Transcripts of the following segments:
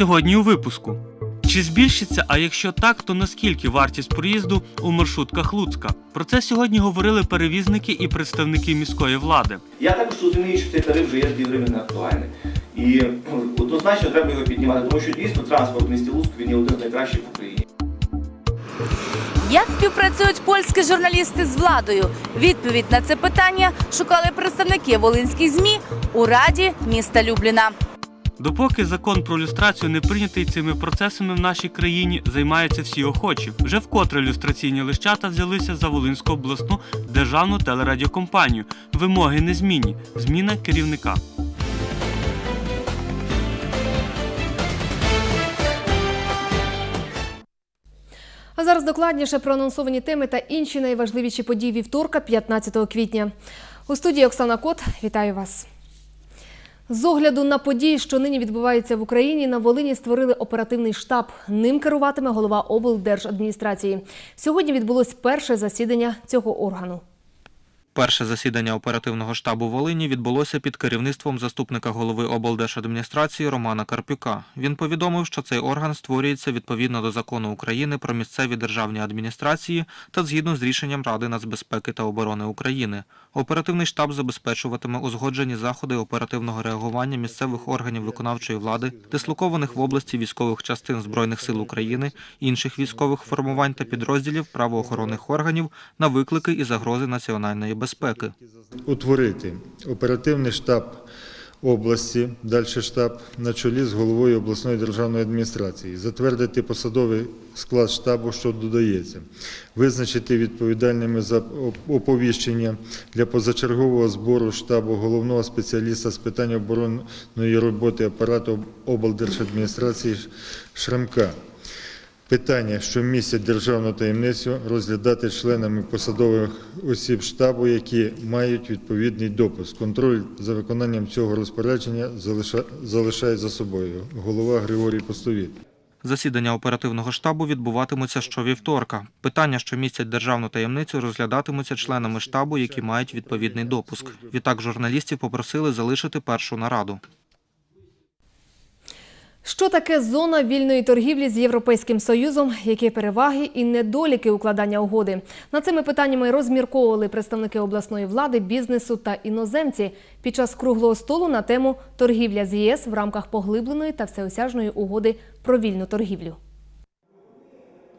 Сьогодні у випуску. Чи збільшиться, а якщо так, то наскільки вартість проїзду у маршрутках Луцька? Про це сьогодні говорили перевізники і представники міської влади. Я також розумію, що цей тариф вже є 2 гривні актуальний. І ну, однозначно треба його піднімати, тому що дійсно транспорт в місті Луцьку він є один з найкращих в Україні. Як співпрацюють польські журналісти з владою? Відповідь на це питання шукали представники волинських змі у раді міста Любліна. Допоки закон про люстрацію не прийнятий цими процесами в нашій країні, займаються всі охочі. Вже вкотре люстраційні лищата взялися за Волинську обласну державну телерадіокомпанію. Вимоги незмінні. Зміна керівника. А зараз докладніше про анонсовані теми та інші найважливіші події вівторка, 15 квітня. У студії Оксана Кот. Вітаю вас. З огляду на події, що нині відбуваються в Україні, на Волині створили оперативний штаб. Ним керуватиме голова облдержадміністрації. Сьогодні відбулось перше засідання цього органу. Перше засідання оперативного штабу Волині відбулося під керівництвом заступника голови облдержадміністрації Романа Карпюка. Він повідомив, що цей орган створюється відповідно до закону України про місцеві державні адміністрації та згідно з рішенням Ради нацбезпеки та оборони України. Оперативний штаб забезпечуватиме узгоджені заходи оперативного реагування місцевих органів виконавчої влади, дислокованих в області військових частин Збройних сил України, інших військових формувань та підрозділів правоохоронних органів на виклики і загрози національної безпеки. Утворити оперативний штаб області, далі штаб на чолі з головою обласної державної адміністрації, затвердити посадовий склад штабу, що додається, визначити відповідальними за оповіщення для позачергового збору штабу головного спеціаліста з питань оборонної роботи апарату облдержадміністрації Шрамка. Питання, що містять державну таємницю, розглядати членами посадових осіб штабу, які мають відповідний допуск. Контроль за виконанням цього розпорядження залиша- залишає за собою голова Григорій Постовіт. Засідання оперативного штабу відбуватимуться щовівторка. Питання, що містять державну таємницю, розглядатимуться членами штабу, які мають відповідний допуск. Відтак журналістів попросили залишити першу нараду. Що таке зона вільної торгівлі з Європейським Союзом? Які переваги і недоліки укладання угоди? На цими питаннями розмірковували представники обласної влади, бізнесу та іноземці під час круглого столу на тему торгівля з ЄС в рамках поглибленої та всеосяжної угоди про вільну торгівлю.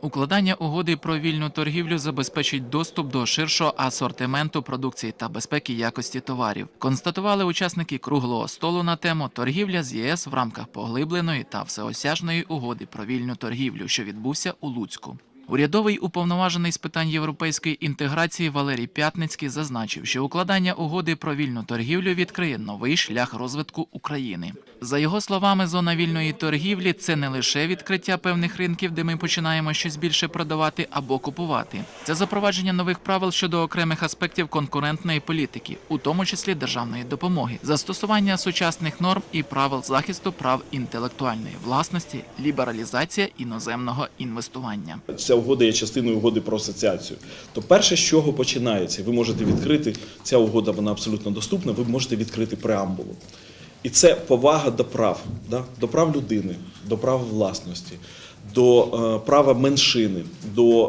Укладання угоди про вільну торгівлю забезпечить доступ до ширшого асортименту продукції та безпеки якості товарів. Констатували учасники круглого столу на тему торгівля з ЄС в рамках поглибленої та всеосяжної угоди про вільну торгівлю, що відбувся у Луцьку. Урядовий уповноважений з питань європейської інтеграції Валерій Пятницький зазначив, що укладання угоди про вільну торгівлю відкриє новий шлях розвитку України. За його словами, зона вільної торгівлі це не лише відкриття певних ринків, де ми починаємо щось більше продавати або купувати. Це запровадження нових правил щодо окремих аспектів конкурентної політики, у тому числі державної допомоги, застосування сучасних норм і правил захисту прав інтелектуальної власності, лібералізація іноземного інвестування. Ця угода є частиною угоди про асоціацію. То перше, з чого починається, ви можете відкрити ця угода, вона абсолютно доступна. Ви можете відкрити преамбулу. І це повага до прав, да? до прав людини, до прав власності, до е, права меншини, до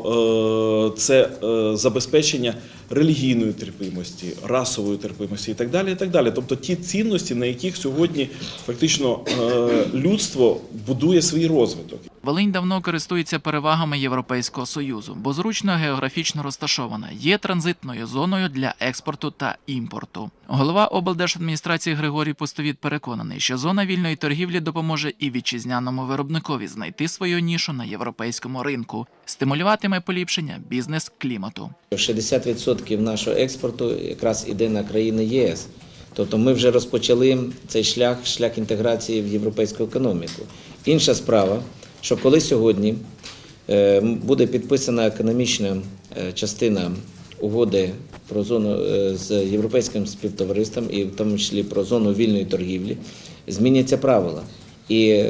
е, це е, забезпечення релігійної терпимості, расової терпимості і так далі. І так далі. Тобто ті цінності, на яких сьогодні фактично е, людство будує свій розвиток. Волинь давно користується перевагами Європейського союзу, бо зручно географічно розташована, є транзитною зоною для експорту та імпорту. Голова облдержадміністрації Григорій Пустовіт переконаний, що зона вільної торгівлі допоможе і вітчизняному виробникові знайти свою нішу на європейському ринку, стимулюватиме поліпшення бізнес-клімату. 60% нашого експорту якраз іде на країни ЄС. Тобто ми вже розпочали цей шлях, шлях інтеграції в європейську економіку. Інша справа, що коли сьогодні е, буде підписана економічна е, частина угоди про зону е, з європейським співтовариством і в тому числі про зону вільної торгівлі, зміняться правила. І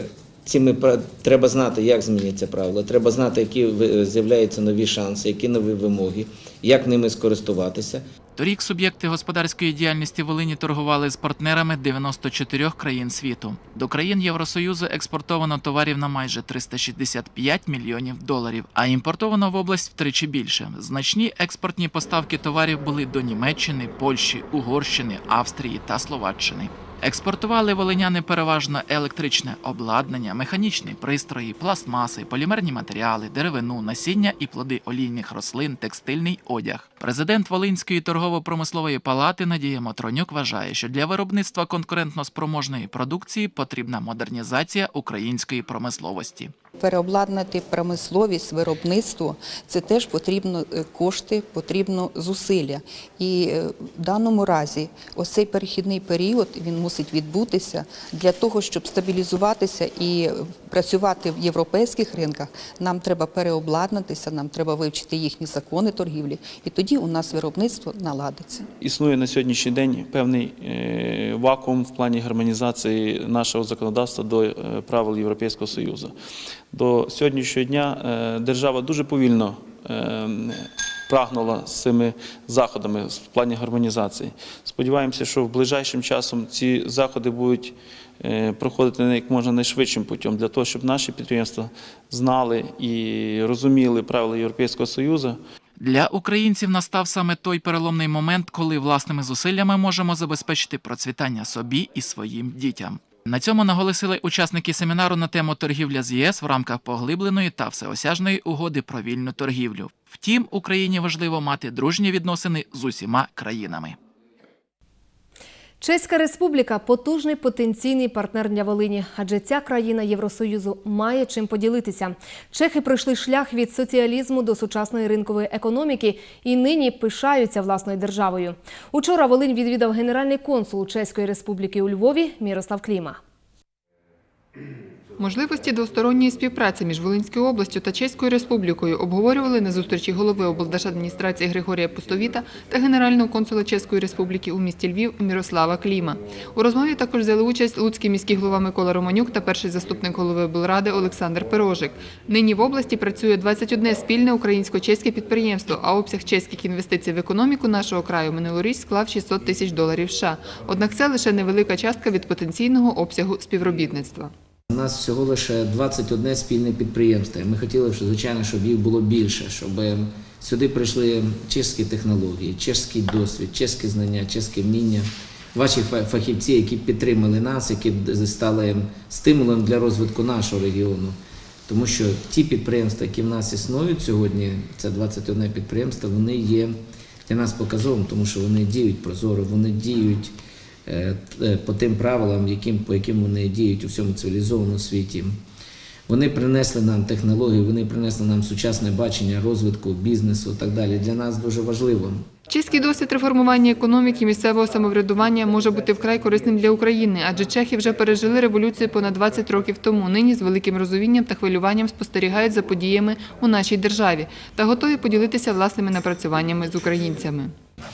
Цими треба знати, як зміняться правила. Треба знати, які з'являються нові шанси, які нові вимоги, як ними скористуватися. Торік суб'єкти господарської діяльності Волині торгували з партнерами 94 країн світу. До країн Євросоюзу експортовано товарів на майже 365 мільйонів доларів, а імпортовано в область втричі більше. Значні експортні поставки товарів були до Німеччини, Польщі, Угорщини, Австрії та Словаччини. Експортували волиняни переважно електричне обладнання, механічні пристрої, пластмаси, полімерні матеріали, деревину, насіння і плоди олійних рослин, текстильний одяг. Президент Волинської торгово-промислової палати Надія Мотронюк вважає, що для виробництва конкурентно-спроможної продукції потрібна модернізація української промисловості. Переобладнати промисловість, виробництво це теж потрібно е, кошти, потрібно зусилля. І е, в даному разі ось цей перехідний період він мусить відбутися для того, щоб стабілізуватися і працювати в європейських ринках. Нам треба переобладнатися, нам треба вивчити їхні закони торгівлі, і тоді у нас виробництво наладиться. Існує на сьогоднішній день певний е, вакуум в плані гармонізації нашого законодавства до правил Європейського Союзу. До сьогоднішнього дня е, держава дуже повільно е, прагнула з цими заходами в плані гармонізації. Сподіваємося, що в ближайшим часом ці заходи будуть е, проходити як можна найшвидшим путем для того, щоб наші підприємства знали і розуміли правила Європейського Союзу. Для українців настав саме той переломний момент, коли власними зусиллями можемо забезпечити процвітання собі і своїм дітям. На цьому наголосили учасники семінару на тему торгівля з ЄС в рамках поглибленої та всеосяжної угоди про вільну торгівлю. Втім, Україні важливо мати дружні відносини з усіма країнами. Чеська республіка потужний потенційний партнер для Волині, адже ця країна Євросоюзу має чим поділитися. Чехи пройшли шлях від соціалізму до сучасної ринкової економіки і нині пишаються власною державою. Учора Волинь відвідав генеральний консул Чеської республіки у Львові Мірослав Кліма. Можливості двосторонньої співпраці між Волинською областю та Чеською Республікою обговорювали на зустрічі голови облдержадміністрації Григорія Пустовіта та генерального консула Чеської Республіки у місті Львів Мірослава Кліма. У розмові також взяли участь Луцький міський голова Микола Романюк та перший заступник голови облради Олександр Пирожик. Нині в області працює 21 спільне українсько-чеське підприємство, а обсяг чеських інвестицій в економіку нашого краю минулоріч склав 600 тисяч доларів США. Однак це лише невелика частка від потенційного обсягу співробітництва. У нас всього лише 21 спільне підприємство. Ми хотіли, звичайно, щоб їх було більше, щоб сюди прийшли чеські технології, чеський досвід, чеські знання, чеське вміння. Ваші фа- фахівці, які підтримали нас, які стали стимулом для розвитку нашого регіону. Тому що ті підприємства, які в нас існують сьогодні, це 21 підприємство, вони є для нас показовим, тому що вони діють прозоро, вони діють по тим правилам, яким, по яким вони діють у всьому цивілізованому світі. Вони принесли нам технології, вони принесли нам сучасне бачення розвитку бізнесу і так далі. Для нас дуже важливо. Чеський досвід реформування економіки місцевого самоврядування може бути вкрай корисним для України, адже чехи вже пережили революцію понад 20 років тому. Нині з великим розумінням та хвилюванням спостерігають за подіями у нашій державі та готові поділитися власними напрацюваннями з українцями.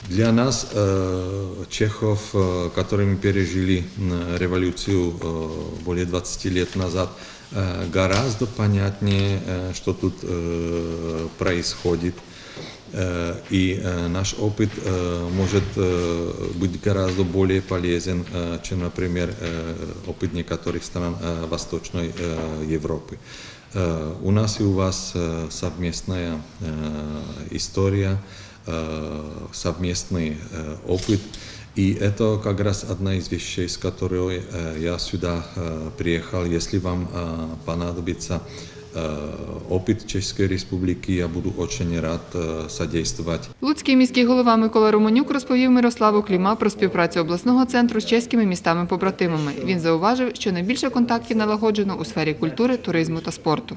Для нас, э, чехов, э, которые мы пережили м, революцию э, более 20 лет назад, э, гораздо понятнее, э, что тут э, происходит. Э, И э, наш опыт э, может э, быть гораздо более полезен, э, чем, например, э, опыт некоторых стран э, Восточной э, Европы. Э, У нас и у вас э, совместная э, история, э, совместный э, опыт. И это как раз одна из вещей, с которой э, я сюда э, приехал. Если вам э, понадобится э, опыт Чешской Республики, я буду очень рад э, содействовать. Луцький міський голова Микола Романюк розповів Мирославу Кліма про співпрацю обласного центру з чеськими містами-побратимами. Він зауважив, що найбільше контактів налагоджено у сфері культури, туризму та спорту.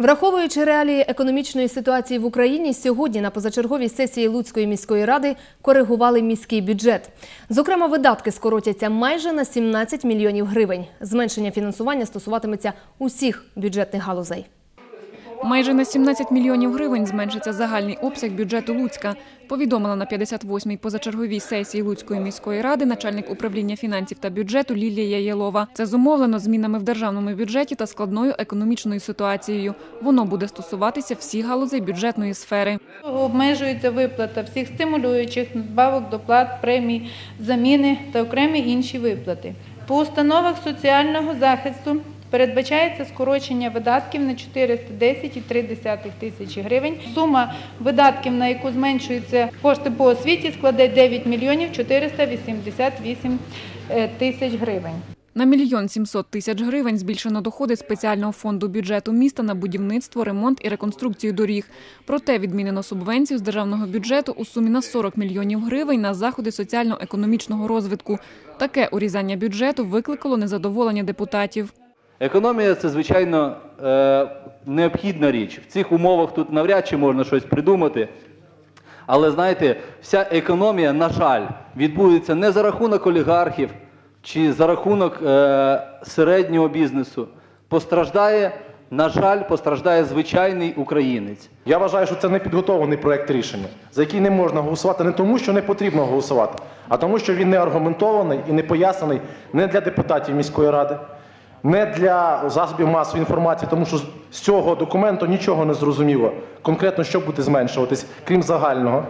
Враховуючи реалії економічної ситуації в Україні, сьогодні на позачерговій сесії Луцької міської ради коригували міський бюджет. Зокрема, видатки скоротяться майже на 17 мільйонів гривень. Зменшення фінансування стосуватиметься усіх бюджетних галузей. Майже на 17 мільйонів гривень зменшиться загальний обсяг бюджету Луцька, повідомила на 58-й позачерговій сесії Луцької міської ради начальник управління фінансів та бюджету Лілія Єлова. Це зумовлено змінами в державному бюджеті та складною економічною ситуацією. Воно буде стосуватися всіх галузей бюджетної сфери. Обмежується виплата всіх стимулюючих надбавок, доплат, премій, заміни та окремі інші виплати. По установах соціального захисту передбачається скорочення видатків на 410,3 тисячі гривень. Сума видатків, на яку зменшуються кошти по освіті, складе 9 мільйонів 488 е, тисяч гривень. На мільйон 700 тисяч гривень збільшено доходи спеціального фонду бюджету міста на будівництво, ремонт і реконструкцію доріг. Проте відмінено субвенцію з державного бюджету у сумі на 40 мільйонів гривень на заходи соціально-економічного розвитку. Таке урізання бюджету викликало незадоволення депутатів. Економія це звичайно е, необхідна річ. В цих умовах тут навряд чи можна щось придумати. Але знаєте, вся економія, на жаль, відбудеться не за рахунок олігархів чи за рахунок е, середнього бізнесу. Постраждає, на жаль, постраждає звичайний українець. Я вважаю, що це не підготовлений проект рішення, за який не можна голосувати не тому, що не потрібно голосувати, а тому, що він не аргументований і не пояснений не для депутатів міської ради, не для засобів масової інформації, тому що з цього документу нічого не зрозуміло, конкретно що буде зменшуватись, крім загального,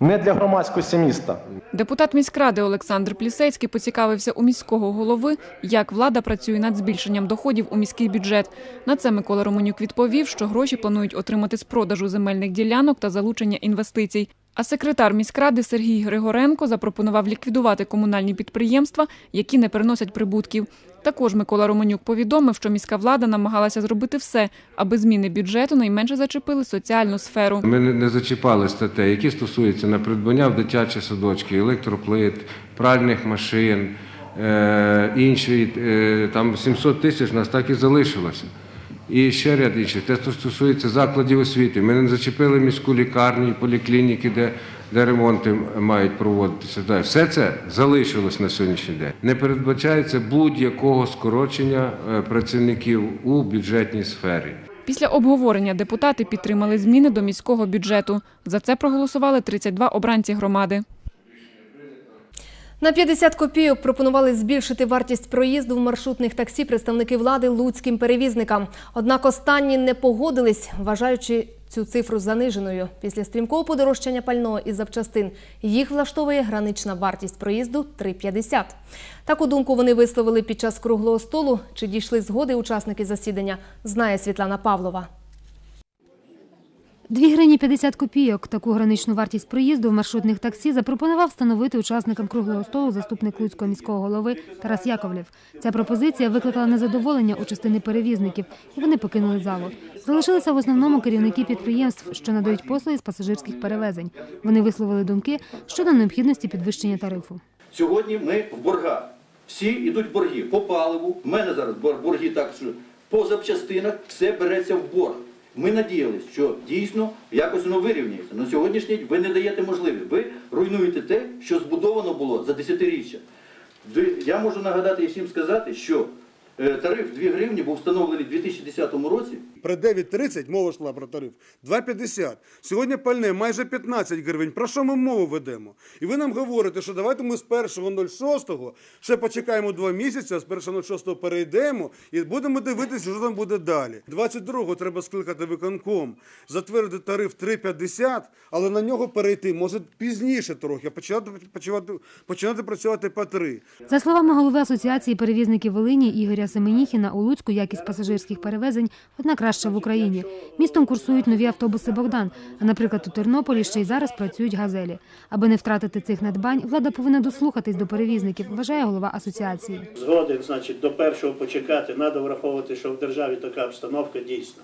не для громадськості міста. Депутат міськради Олександр Плісецький поцікавився у міського голови, як влада працює над збільшенням доходів у міський бюджет. На це Микола Романюк відповів, що гроші планують отримати з продажу земельних ділянок та залучення інвестицій. А секретар міськради Сергій Григоренко запропонував ліквідувати комунальні підприємства, які не приносять прибутків. Також Микола Романюк повідомив, що міська влада намагалася зробити все, аби зміни бюджету найменше зачепили соціальну сферу. Ми не- зачіпали статей, які стосуються на придбання в дитячі садочки, електроплит, пральних машин, е, інші, е, там 700 тисяч нас так і залишилося. І ще ряд інших. Те, що стосується закладів освіти. Ми не зачепили міську лікарню, і поліклініки, де, де ремонти мають проводитися. Все це залишилось на сьогоднішній день. Не передбачається будь-якого скорочення е, працівників у бюджетній сфері. Після обговорення депутати підтримали зміни до міського бюджету. За це проголосували 32 обранці громади. На 50 копійок пропонували збільшити вартість проїзду в маршрутних таксі представники влади луцьким перевізникам. Однак останні не погодились, вважаючи цю цифру заниженою. Після стрімкого подорожчання пального і запчастин їх влаштовує гранична вартість проїзду 3,50. Таку думку вони висловили під час круглого столу. Чи дійшли згоди учасники засідання, знає Світлана Павлова. 2 гривні 50 копійок. Таку граничну вартість проїзду в маршрутних таксі запропонував встановити учасникам круглого столу заступник Луцького міського голови Тарас Яковлєв. Ця пропозиція викликала незадоволення у частини перевізників, і вони покинули залу. Залишилися в основному керівники підприємств, що надають послуги з пасажирських перевезень. Вони висловили думки щодо необхідності підвищення тарифу. Сьогодні ми в боргах. Всі йдуть борги по паливу. В мене зараз бор- борги так, що по запчастинах все береться в борг. Ми надіялися, що дійсно якось воно вирівняється. На сьогоднішній день ви не даєте можливість. Ви руйнуєте те, що збудовано було за десятиріччя. Я можу нагадати і всім сказати, що е, тариф 2 гривні був встановлений у 2010 році. При 9.30 мова йшла про тариф 2,50. Сьогодні пальне майже 15 гривень. Про що ми мову ведемо? І ви нам говорите, що давайте ми з 1.06 ще почекаємо два місяці, а з 1.06 перейдемо і будемо дивитися, що там буде далі. 22-го треба скликати виконком, затвердити тариф 3,50, але на нього перейти може пізніше трохи, починати, починати, починати працювати по 3. За словами голови Асоціації перевізників Волині Ігоря Семеніхіна, у Луцьку якість пасажирських перевезень одна краща в Україні. Містом курсують нові автобуси Богдан. А, наприклад, у Тернополі ще й зараз працюють газелі. Аби не втратити цих надбань, влада повинна дослухатись до перевізників, вважає голова асоціації. Згоден, значить, до першого почекати. Треба враховувати, що в державі така обстановка дійсна.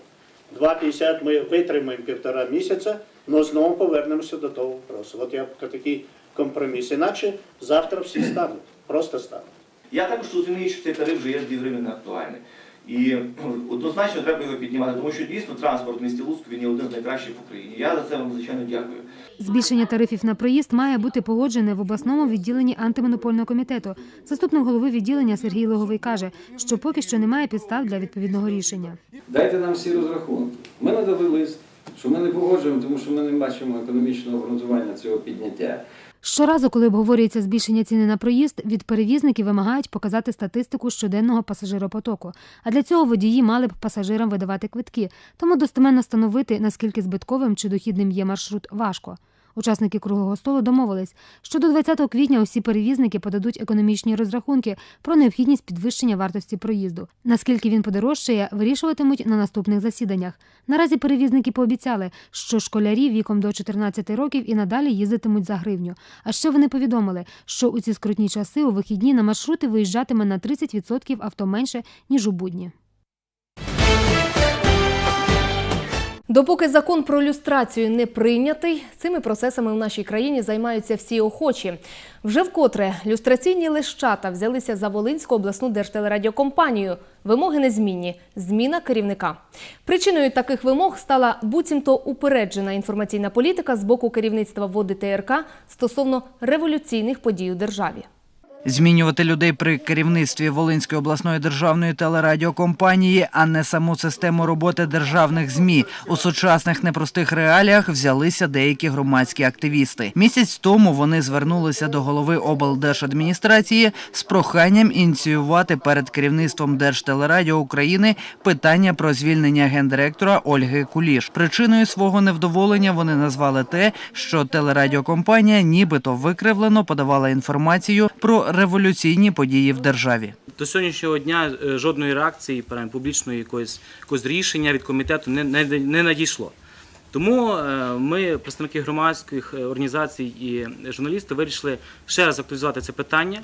2,50 ми витримаємо півтора місяця, але знову повернемося до того вопросу. От я такий компроміс. Інакше завтра всі стануть, просто стануть. Я також розумію, що цей тариф вже є 2 гривні не актуальний. І ну, однозначно треба його піднімати, тому що дійсно транспорт в місті Луцьку він є один з найкращих в Україні. Я за це вам звичайно дякую. Збільшення тарифів на проїзд має бути погоджене в обласному відділенні антимонопольного комітету. Заступник голови відділення Сергій Логовий каже, що поки що немає підстав для відповідного рішення. Дайте нам всі розрахунки. Ми надали лист, що ми не погоджуємо, тому що ми не бачимо економічного обґрунтування цього підняття. Щоразу, коли обговорюється збільшення ціни на проїзд, від перевізників вимагають показати статистику щоденного пасажиропотоку. А для цього водії мали б пасажирам видавати квитки, тому достеменно встановити, наскільки збитковим чи дохідним є маршрут, важко. Учасники круглого столу домовились, що до 20 квітня усі перевізники подадуть економічні розрахунки про необхідність підвищення вартості проїзду. Наскільки він подорожчає, вирішуватимуть на наступних засіданнях. Наразі перевізники пообіцяли, що школярі віком до 14 років і надалі їздитимуть за гривню. А ще вони повідомили, що у ці скрутні часи у вихідні на маршрути виїжджатиме на 30% авто менше ніж у будні. Допоки закон про люстрацію не прийнятий, цими процесами в нашій країні займаються всі охочі. Вже вкотре люстраційні лещата взялися за Волинську обласну держтелерадіокомпанію. Вимоги незмінні – зміна керівника. Причиною таких вимог стала буцімто упереджена інформаційна політика з боку керівництва ВОДИ ТРК стосовно революційних подій у державі. Змінювати людей при керівництві Волинської обласної державної телерадіокомпанії, а не саму систему роботи державних змі у сучасних непростих реаліях взялися деякі громадські активісти. Місяць тому вони звернулися до голови облдержадміністрації з проханням ініціювати перед керівництвом Держтелерадіо України питання про звільнення гендиректора Ольги Куліш. Причиною свого невдоволення вони назвали те, що телерадіокомпанія нібито викривлено подавала інформацію про революційні події в державі. До сьогоднішнього дня е, жодної реакції, публічної якоїсь, якогось рішення від комітету не, не, не надійшло. Тому е, ми, представники громадських е, організацій і журналісти, вирішили ще раз актуалізувати це питання,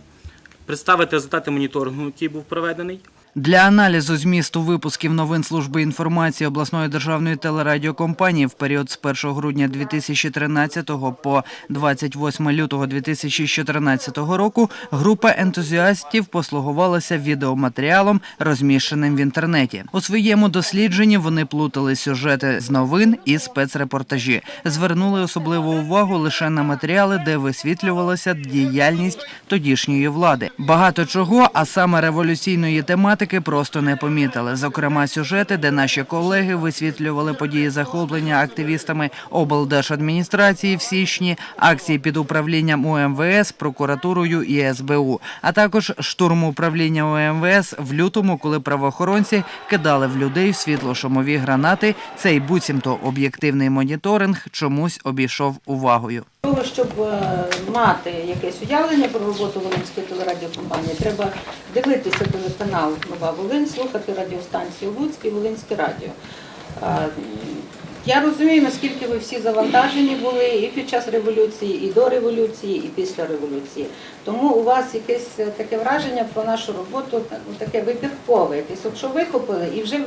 представити результати моніторингу, який був проведений. Для аналізу змісту випусків новин служби інформації обласної державної телерадіокомпанії в період з 1 грудня 2013 по 28 лютого 2014 року група ентузіастів послугувалася відеоматеріалом, розміщеним в інтернеті. У своєму дослідженні вони плутали сюжети з новин і спецрепортажі. Звернули особливу увагу лише на матеріали, де висвітлювалася діяльність тодішньої влади. Багато чого, а саме революційної тематики, просто не помітили. Зокрема, сюжети, де наші колеги висвітлювали події захоплення активістами облдержадміністрації в січні, акції під управлінням УМВС, прокуратурою і СБУ, а також штурм управління УМВС в лютому, коли правоохоронці кидали в людей світло-шумові гранати. Цей буцімто об'єктивний моніторинг чомусь обійшов увагою. Того, щоб е, мати якесь уявлення про роботу Волинської телерадіокомпанії, треба дивитися телеканал Нова Волинь, слухати радіостанцію Луцьк і Волинське радіо. Е, Я розумію, наскільки ви всі завантажені були і під час революції, і до революції, і після революції. Тому у вас якесь е, таке враження про нашу роботу, ну, таке вибіркове, якесь, що вихопили, і вже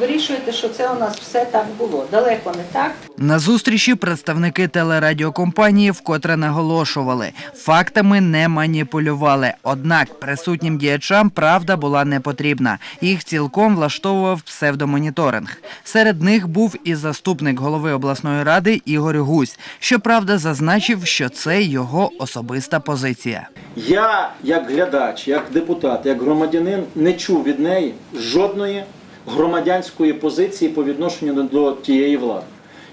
вирішуєте, що це у нас все так було. Далеко не так. На зустрічі представники телерадіокомпанії вкотре наголошували, фактами не маніпулювали. Однак присутнім діячам правда була не потрібна. Їх цілком влаштовував псевдомоніторинг. Серед них був і заступник голови обласної ради Ігор Гусь. Щоправда, зазначив, що це його особиста позиція. Я, як глядач, як депутат, як громадянин, не чув від неї жодної громадянської позиції по відношенню до тієї влади.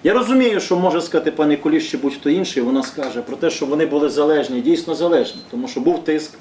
Я розумію, що може сказати пане Куліш чи будь-хто інший, вона скаже про те, що вони були залежні, дійсно залежні, тому що був тиск,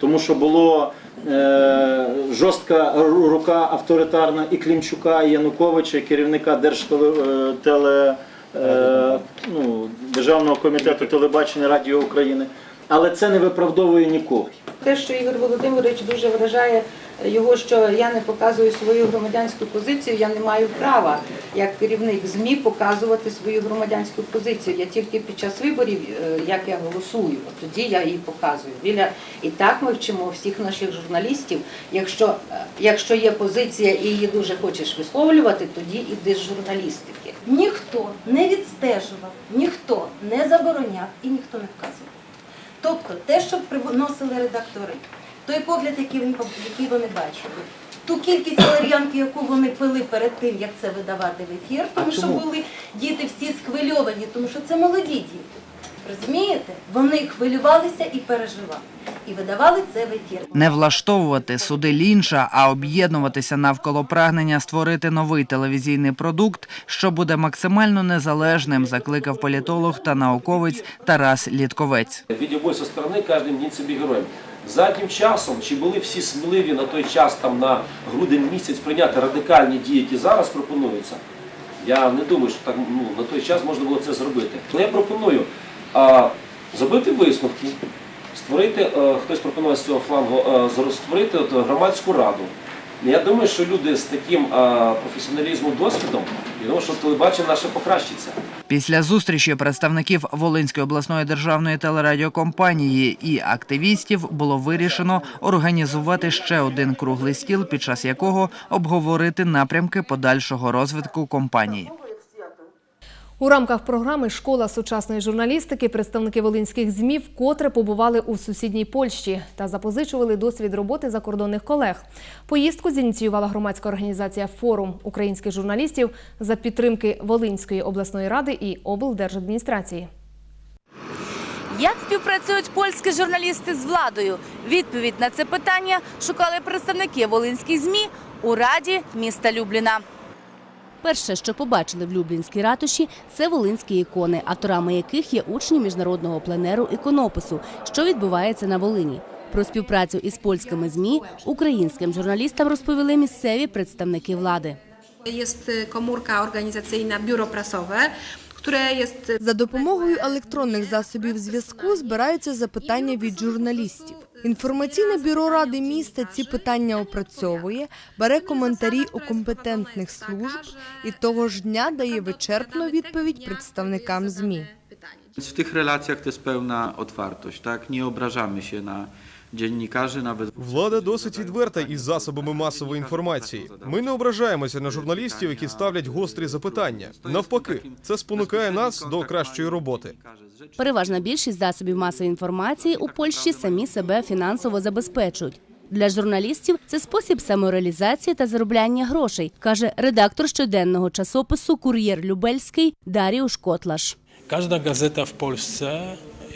тому що було е, жорстка рука авторитарна і Клімчука, і Януковича, і керівника Держтеле теле, е, ну, Державного комітету телебачення Радіо України. Але це не виправдовує нікого. Те, що Ігор Володимирович дуже вражає його, що я не показую свою громадянську позицію, я не маю права як керівник ЗМІ показувати свою громадянську позицію. Я тільки під час виборів, е, як я голосую, тоді я її показую. Біля і так ми вчимо всіх наших журналістів. Якщо, е, якщо є позиція і її дуже хочеш висловлювати, тоді іди з журналістики. Ніхто не відстежував, ніхто не забороняв і ніхто не вказував. Тобто те, що приносили редактори, той погляд, який, він, який вони бачили, ту кількість валер'янки, яку вони пили перед тим, як це видавати в ефір, тому що були діти всі схвильовані, тому що це молоді діти. Розумієте? Вони хвилювалися і переживали. І видавали це в ефір. Не влаштовувати суди лінча, а об'єднуватися навколо прагнення створити новий телевізійний продукт, що буде максимально незалежним, закликав політолог та науковець Тарас Літковець. Відеобой со сторони кожен день собі героєм. Заднім часом, чи були всі сміливі на той час, там на грудень місяць, прийняти радикальні дії, які зараз пропонуються? Я не думаю, що так ну, на той час можна було це зробити. Але я пропоную а, зробити висновки, створити, а, хтось пропонує з цього флангу, а, створити от, громадську раду. Я думаю, що люди з таким професіоналізмом, досвідом, я думаю, що телебачення наше покращиться. Після зустрічі представників Волинської обласної державної телерадіокомпанії і активістів було вирішено організувати ще один круглий стіл, під час якого обговорити напрямки подальшого розвитку компанії. У рамках програми Школа сучасної журналістики представники волинських ЗМІ вкотре побували у сусідній Польщі та запозичували досвід роботи закордонних колег. Поїздку зініціювала громадська організація Форум українських журналістів за підтримки Волинської обласної ради і облдержадміністрації. Як співпрацюють польські журналісти з владою? Відповідь на це питання шукали представники волинських ЗМІ у раді міста Любліна. Перше, що побачили в Люблінській ратуші, це волинські ікони, авторами яких є учні міжнародного пленеру іконопису, що відбувається на Волині. Про співпрацю із польськими ЗМІ українським журналістам розповіли місцеві представники влади. Organizacyjna, biuro prasowe, które jest За допомогою електронних засобів зв'язку збираються запитання від журналістів. Інформаційне бюро ради міста ці питання опрацьовує, бере коментарі у компетентних служб і того ж дня дає вичерпну відповідь представникам ЗМІ. W tych relacjach to jest pełna otwartość, tak? Nie obrażamy się na dziennikarzy, nawet Влада досить відверта із засобами масової інформації. Ми не ображаємося на журналістів, які ставлять гострі запитання. Навпаки, це спонукає нас до кращої роботи. Переважна більшість засобів масової інформації у Польщі самі себе фінансово забезпечують. Для журналістів це спосіб самореалізації та заробляння грошей, каже редактор щоденного часопису Кур'єр Любельський Даріуш Котлаш. Każda gazeta w Polsce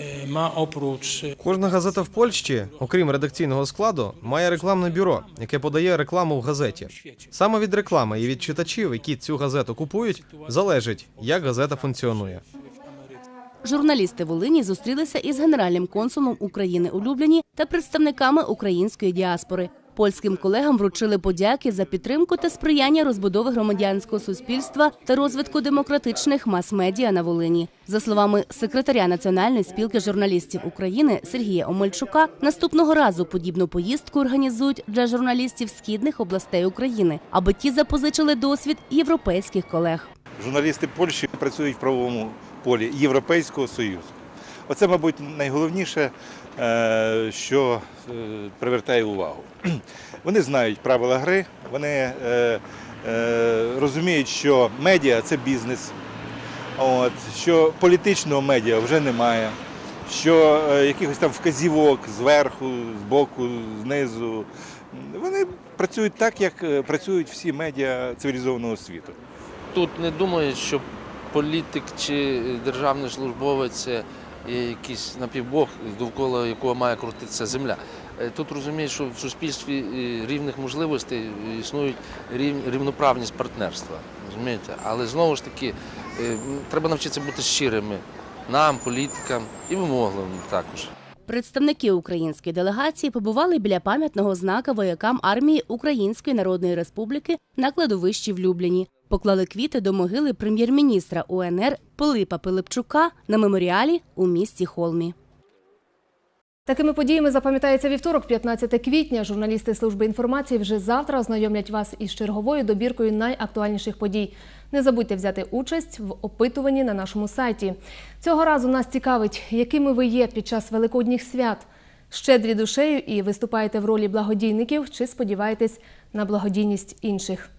e, опруч Кожна газета в Польщі, окрім редакційного складу, має рекламне бюро, яке подає рекламу в газеті. Саме від реклами і від читачів, які цю газету купують, залежить, як газета функціонує. Журналісти Волині зустрілися із генеральним консулом України у Любліні та представниками української діаспори. Польським колегам вручили подяки за підтримку та сприяння розбудови громадянського суспільства та розвитку демократичних мас-медіа на Волині. За словами секретаря Національної спілки журналістів України Сергія Омельчука, наступного разу подібну поїздку організують для журналістів східних областей України, аби ті запозичили досвід європейських колег. Журналісти Польщі працюють в правовому полі Європейського Союзу. Оце, мабуть, найголовніше, що е, привертає увагу. Вони знають правила гри, вони е, е, розуміють, що медіа це бізнес, от, що політичного медіа вже немає, що е, якихось там вказівок зверху, збоку, знизу. Вони працюють так, як е, працюють всі медіа цивілізованого світу. Тут не думають, що політик чи державний службовець є якийсь напівбог, довкола якого має крутитися земля. Е, Тут розуміють, що в суспільстві е, рівних можливостей існують рівноправність партнерства. Розумієте? Але знову ж таки е, треба навчитися бути щирими нам, політикам і вимогливими також. Представники української делегації побували біля пам'ятного знака воякам армії Української Народної Республіки на кладовищі в Любліні. Поклали квіти до могили прем'єр-міністра УНР Пилипа Пилипчука на меморіалі у місті Холмі. Такими подіями запам'ятається вівторок, 15 квітня. Журналісти служби інформації вже завтра ознайомлять вас із черговою добіркою найактуальніших подій. Не забудьте взяти участь в опитуванні на нашому сайті. Цього разу нас цікавить, якими ви є під час великодніх свят. Щедрі душею і виступаєте в ролі благодійників чи сподіваєтесь на благодійність інших.